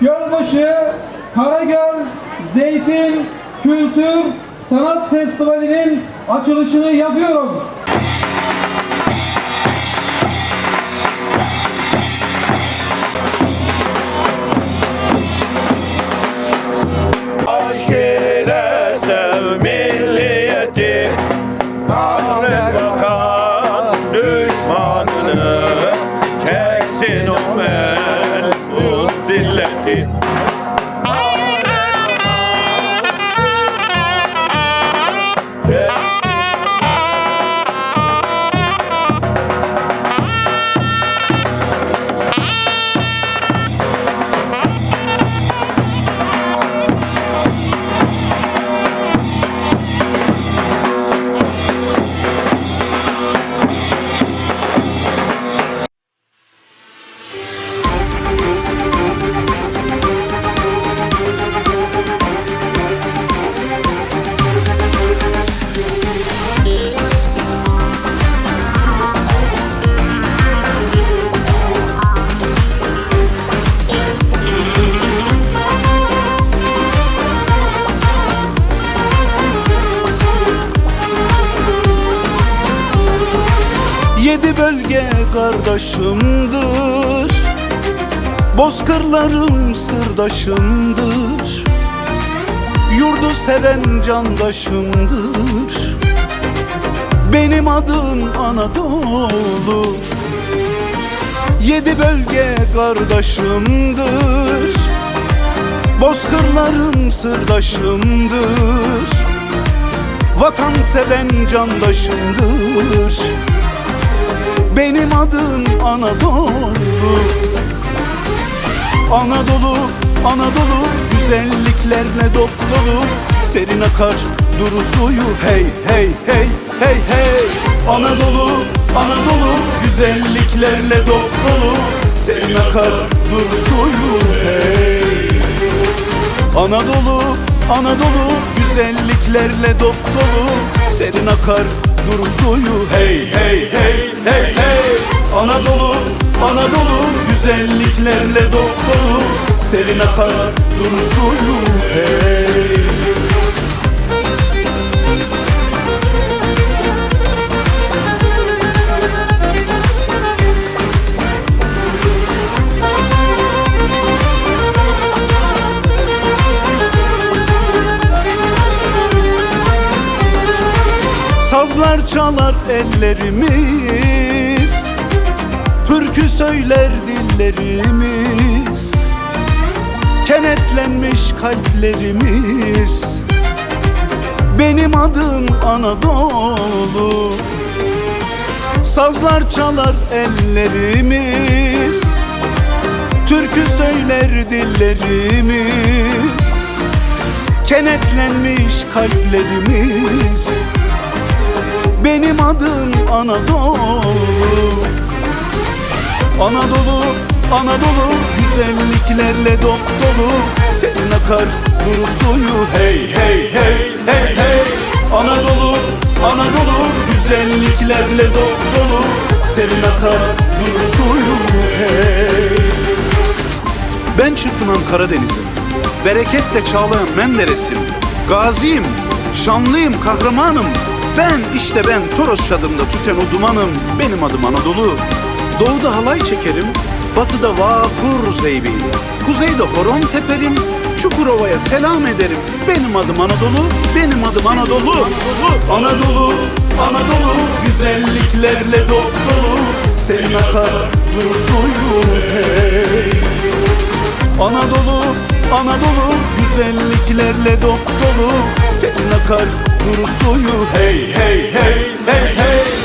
Gölbaşı Karagöl Zeytin Kültür Sanat Festivali'nin açılışını yapıyorum. Hasret bakan düşmanını Çeksin o melun Yedi bölge kardeşimdir. Bozkırlarım sırdaşımdır. Yurdu seven candaşımdır. Benim adım Anadolu. Yedi bölge kardeşimdir. Bozkırlarım sırdaşımdır. Vatan seven candaşımdır benim adım Anadolu. Anadolu, Anadolu Güzelliklerle dop dolu Serin akar duru suyu Hey hey hey hey hey. Anadolu, Anadolu Güzelliklerle dop dolu Serin akar duru suyu Hey. Anadolu, Anadolu güzelliklerle dop dolu Serin akar duru suyu hey hey hey hey hey. Anadolu, Anadolu güzelliklerle dolu. Serin akar duru suyu hey ellerimiz. Türkü söyler dillerimiz. Kenetlenmiş kalplerimiz. Benim adım Anadolu. Sazlar çalar ellerimiz. Türkü söyler dillerimiz. Kenetlenmiş kalplerimiz benim adım Anadolu. Anadolu, Anadolu Güzelliklerle dop dolu. Senin akar duru suyu Hey hey hey hey hey. Anadolu, Anadolu Güzelliklerle dop dolu. Senin akar duru suyu hey. Ben çırpınan Karadeniz'im. Bereketle çağlayan Menderes'im. Gaziyim, şanlıyım, kahramanım Ben işte ben Toros çadımda tüten o dumanım Benim adım Anadolu. Doğuda halay çekerim Batıda vakur zeybi Kuzeyde horon teperim Çukurova'ya selam ederim. Benim adım Anadolu Benim adım Anadolu. Anadolu, Anadolu Güzelliklerle dop dolu. Senin akar dur suyu hey Anadolu, Anadolu güzelliklerle dop dolu. Senin akar duru suyu. Hey hey hey hey hey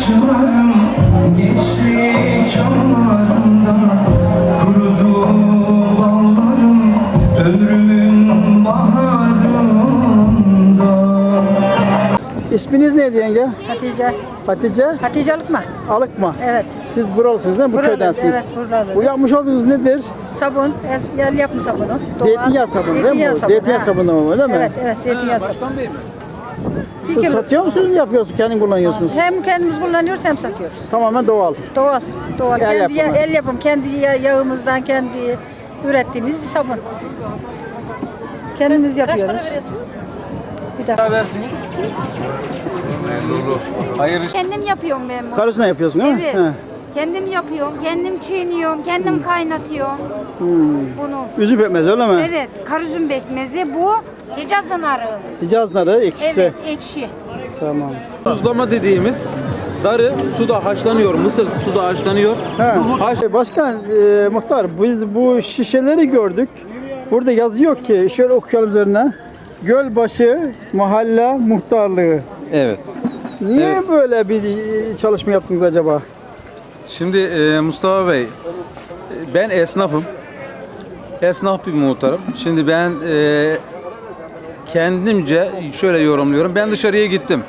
saçlarım Geçti çağlarımda Kurudu ballarım Ömrümün baharında İsminiz neydi yenge? Hatice. Hatice Hatice Alıkma. Alıkma. Evet. Siz buralısınız değil mi? Bu Buralıyız, köydensiniz. evet, buralıyız. Bu yapmış olduğunuz nedir? Sabun. El, el yapma sabunu. Doğal. Zeytinyağı sabunu değil mi Zeytinyağı bu? sabunu, Zeytinyağı sabunu mu, öyle mi? Evet, evet. Zeytinyağı sabunu. Başkan Bey mi? Bir Bu kilo. Satıyor musunuz, yapıyorsunuz, kendin kullanıyorsunuz? Hem kendimiz kullanıyoruz hem satıyoruz. Tamamen doğal. Doğal. Doğal. El kendi yapımı. el yapım. Kendi ya- yağımızdan kendi ürettiğimiz sabun. Kendimiz yapıyoruz. Kaç para veriyorsunuz? Bir dakika. Versiniz. Hayır Kendim yapıyorum ben bunu. Karısına yapıyorsun değil mi? Evet. He. Kendim yapıyorum, kendim çiğniyorum, kendim kaynatıyorum. Bunu. Üzüm pekmez öyle mi? Evet, karüzüm bekmezi bu. Hicaz narı. Hicaz narı, ekşisi. Evet, ekşi. Tamam. Tuzlama dediğimiz darı suda haşlanıyor. Mısır suda haşlanıyor. He. Haş- Başkan, e, muhtar biz bu şişeleri gördük. Burada yazıyor ki, şöyle okuyalım üzerine. Gölbaşı Mahalle Muhtarlığı. Evet. Niye Evet. böyle bir e, çalışma yaptınız acaba? Şimdi e, Mustafa Bey, e, ben esnafım. Esnaf bir muhtarım. Şimdi ben e, kendimce şöyle yorumluyorum. Ben dışarıya gittim.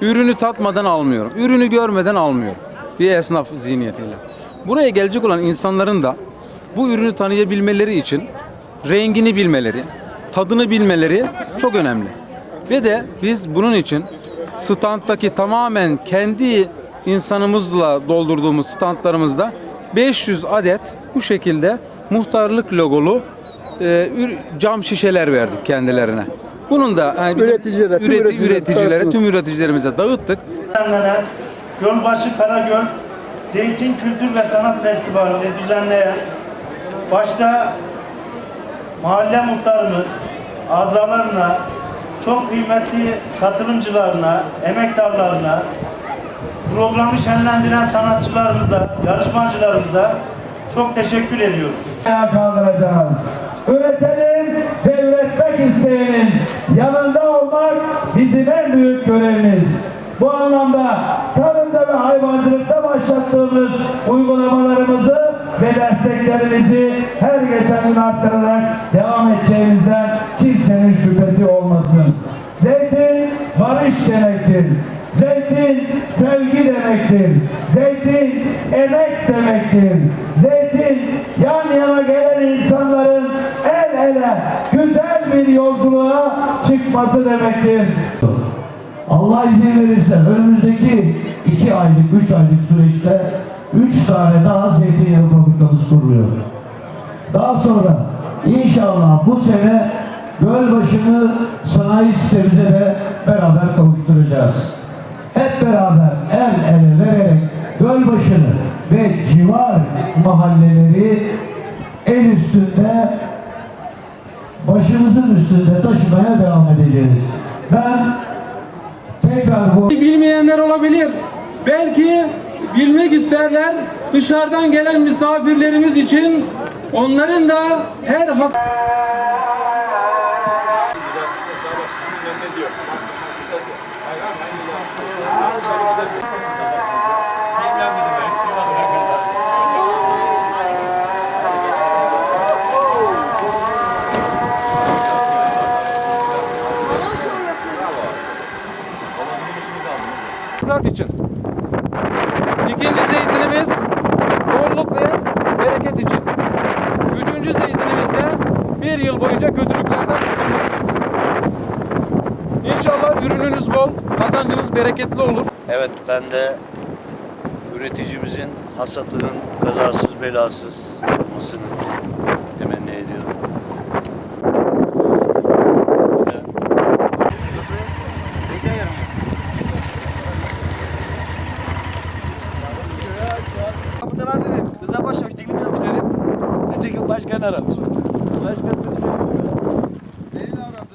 Ürünü tatmadan almıyorum. Ürünü görmeden almıyorum. Bir esnaf zihniyetiyle. Buraya gelecek olan insanların da bu ürünü tanıyabilmeleri için rengini bilmeleri, tadını bilmeleri çok önemli. Ve de biz bunun için standtaki tamamen kendi insanımızla doldurduğumuz standlarımızda 500 adet bu şekilde muhtarlık logolu e, cam şişeler verdik kendilerine. Bunun da yani bizim Üreticilere, tüm üreti- üreticilere üreticilere, tüm üreticilerimize dağıttık. Gölbaşı Karagöl Zeytin Kültür ve Sanat Festivali'ni düzenleyen başta mahalle muhtarımız, azalarına, çok kıymetli katılımcılarına, emektarlarına, programı şenlendiren sanatçılarımıza, yarışmacılarımıza çok teşekkür ediyorum. Ayağa kaldıracağız. Üretenin ve üretmek isteyenin yanında olmak bizim en büyük görevimiz. Bu anlamda tarımda ve hayvancılıkta başlattığımız uygulamalarımızı ve desteklerimizi her geçen gün arttırarak devam edeceğimizden kimsenin şüphesi olmasın. Zeytin barış demektir. Zeytin sevgi demektir. Zeytin emek demektir. Zeytin demektir. Allah izin verirse önümüzdeki iki aylık, üç aylık süreçte üç tane daha zeytinyağı fabrikamız kuruluyor. Daha sonra inşallah bu sene Gölbaşı'nı sanayi sitemize de beraber kavuşturacağız. Hep beraber el ele vererek Gölbaşı'nı ve civar mahalleleri el üstünde başımızın üstünde taşımaya devam edeceğiz. Ben tekrar bu Bilmeyenler olabilir. Belki bilmek isterler. Dışarıdan gelen misafirlerimiz için onların da her has bereketli olur. Evet ben de üreticimizin hasatının kazasız belasız olmasını temenni ediyorum. Kapıdan dedim. Rıza Başçavuş teklif yapmış dedim. Nitekim başkan aramış. Başkan da Neyle aradı?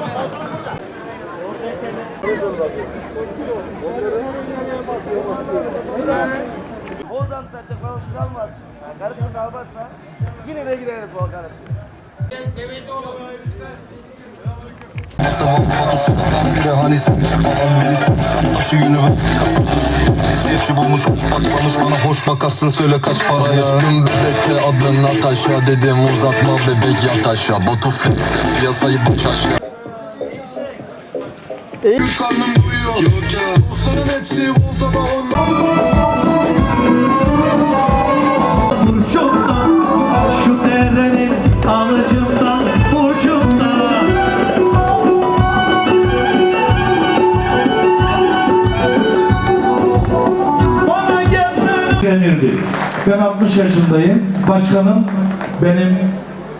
Oradan zaten kalmaz. Karışma kalmazsa yine de gideriz bu. Hani sen bakarsın söyle kaç para ya bebekte adın Natasha dedim uzatma bebek yat Batu Fest piyasayı baş aşağı Denirdi. Ben 60 yaşındayım. Başkanım benim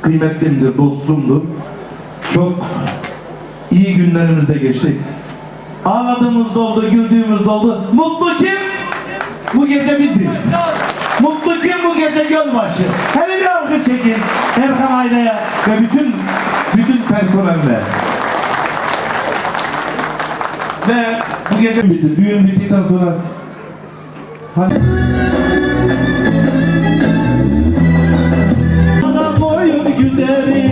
kıymetlimdir, dostumdur. Çok iyi günlerimizde geçtik. Ağladığımız da oldu, güldüğümüz de oldu. Mutlu kim? Bu gece biziz. Mutlu kim bu gece Gölbaşı? Hele bir alkış çekin Erkan Aila'ya ve bütün bütün personeline. Ve bu gece bitti. Düğün bittikten sonra Hani... boyun güderim